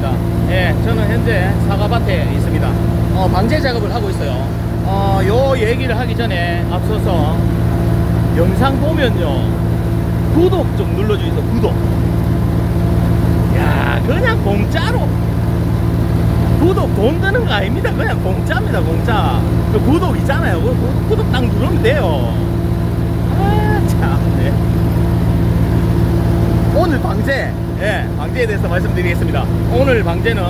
있습니다. 예, 저는 현재 사과밭에 있습니다. 어, 방제 작업을 하고 있어요. 어, 요 얘기를 하기 전에 앞서서 영상 보면요. 구독 좀 눌러주세요. 구독. 야, 그냥 공짜로. 구독 돈 드는 거 아닙니다. 그냥 공짜입니다, 공짜. 그 구독 있잖아요. 그 구- 구독 딱 누르면 돼요. 아, 참, 네. 오늘 방제, 예, 방제에 대해서 말씀드리겠습니다. 오늘 방제는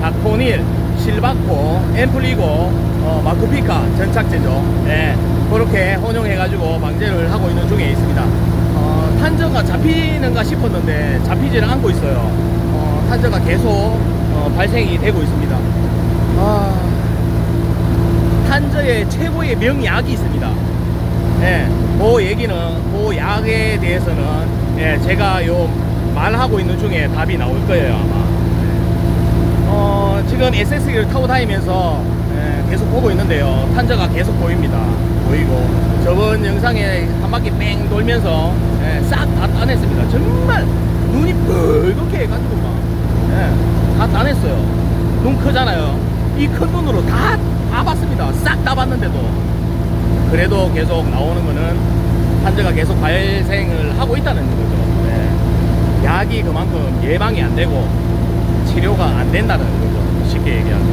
닥포닐, 실바코, 앰플리고, 어, 마쿠피카 전착제죠. 예, 그렇게 혼용해가지고 방제를 하고 있는 중에 있습니다. 어, 탄저가 잡히는가 싶었는데 잡히지는 않고 있어요. 어, 탄저가 계속 어, 발생이 되고 있습니다. 아, 탄저의 최고의 명약이 있습니다. 예, 그 얘기는 그 약에 대해서는 예, 제가 요 말하고 있는 중에 답이 나올 거예요 아마. 어, 지금 SS기를 타고 다니면서 예, 계속 보고 있는데요. 탄저가 계속 보입니다. 보이고 저번 영상에 한 바퀴 뺑 돌면서 예, 싹다 따냈습니다. 정말 눈이 뻘겋게 해가지고 막 예, 다 따냈어요. 눈 크잖아요. 이 큰 눈으로 다, 다 봤습니다. 싹 다 봤는데도 그래도 계속 나오는 거는 환자가 계속 발생을 하고 있다는 거죠. 네. 약이 그만큼 예방이 안 되고 치료가 안 된다는 거죠. 쉽게 얘기하면.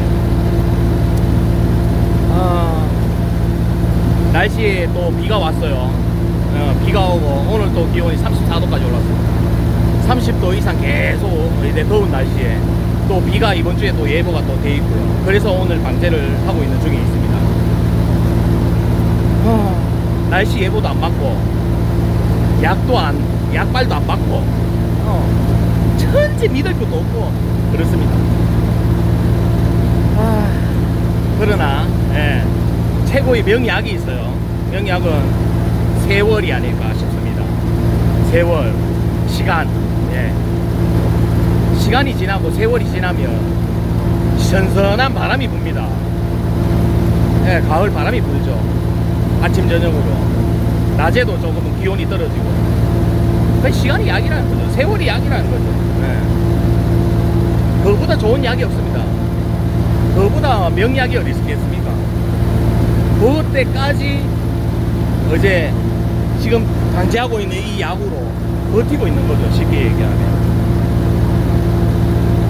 아, 날씨에 또 비가 왔어요. 어, 비가 오고 오늘 또 기온이 34도까지 올랐어요. 30도 이상 계속 이제 더운 날씨에 또 비가 이번 주에 또 예보가 또 돼 있고요. 그래서 오늘 방제를 하고 있는 중에 있습니다. 하, 날씨 예보도 안 받고 약도 안 약발도 안 받고 어, 천지 믿을 것도 없고 그렇습니다. 아, 그러나 예, 최고의 명약이 있어요. 명약은 세월이 아닐까 싶습니다. 세월 시간 예. 시간이 지나고 세월이 지나면 선선한 바람이 붑니다. 예, 가을 바람이 불죠. 아침 저녁으로 낮에도 조금은 기온이 떨어지고 그 시간이 약이라는 거죠 세월이 약이라는 거죠 네. 그거보다 좋은 약이 없습니다 그거보다 명약이 어디 있겠습니까 그때까지 어제 지금 방지하고 있는 이 약으로 버티고 있는 거죠 쉽게 얘기하면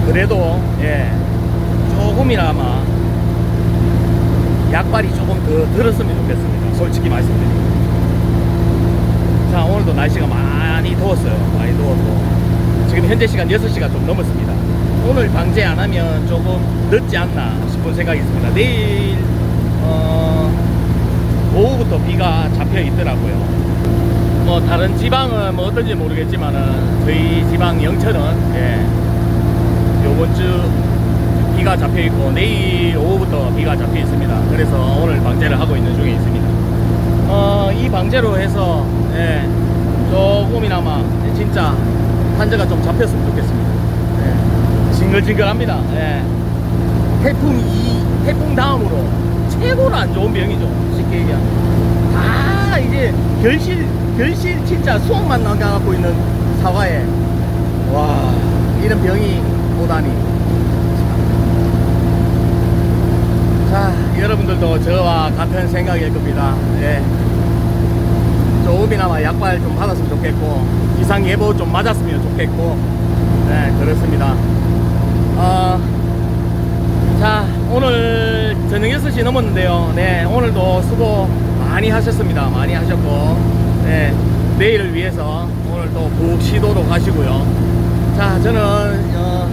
그래도 예 조금이나마 약발이 조금 더 들었으면 좋겠습니다. 솔직히 말씀드리면. 자, 오늘도 날씨가 많이 더웠어요. 많이 더웠고. 지금 현재 시간 6시가 좀 넘었습니다. 오늘 방제 안 하면 조금 늦지 않나 싶은 생각이 있습니다. 내일, 어, 오후부터 비가 잡혀 있더라고요. 뭐, 다른 지방은 뭐 어떤지 모르겠지만은, 저희 지방 영천은, 예, 요번 주 비가 잡혀 있고 내일 오후부터 비가 잡혀 있습니다. 그래서 오늘 방제를 하고 있는 중에 있습니다. 어, 이 방제로 해서 예, 조금이나마 진짜 환자가 좀 잡혔으면 좋겠습니다. 예, 징글징글합니다. 예. 태풍 이 태풍 다음으로 최고로 안 좋은 병이죠. 쉽게 얘기하면 다 이제 결실 결실 진짜 수확만 나가고 있는 사과에 와 이런 병이 오다니. 자, 여러분들도 저와 같은 생각일 겁니다. 예. 조금이나마 약발 좀 받았으면 좋겠고, 기상 예보 좀 맞았으면 좋겠고, 네, 그렇습니다. 어, 자, 오늘 저녁 6시 넘었는데요. 네, 오늘도 수고 많이 하셨습니다. 많이 하셨고, 네, 내일을 위해서 오늘 또 북시도로 가시고요. 자, 저는, 어,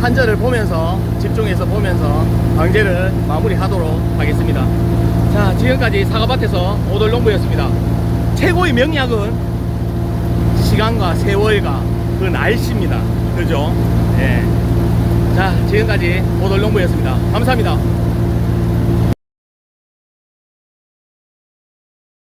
한절을 보면서 집중해서 보면서 방제를 마무리하도록 하겠습니다. 자, 지금까지 사과밭에서 오돌농부였습니다. 최고의 명약은 시간과 세월과 그 날씨입니다. 그죠? 예. 자, 지금까지 오돌농부였습니다. 감사합니다.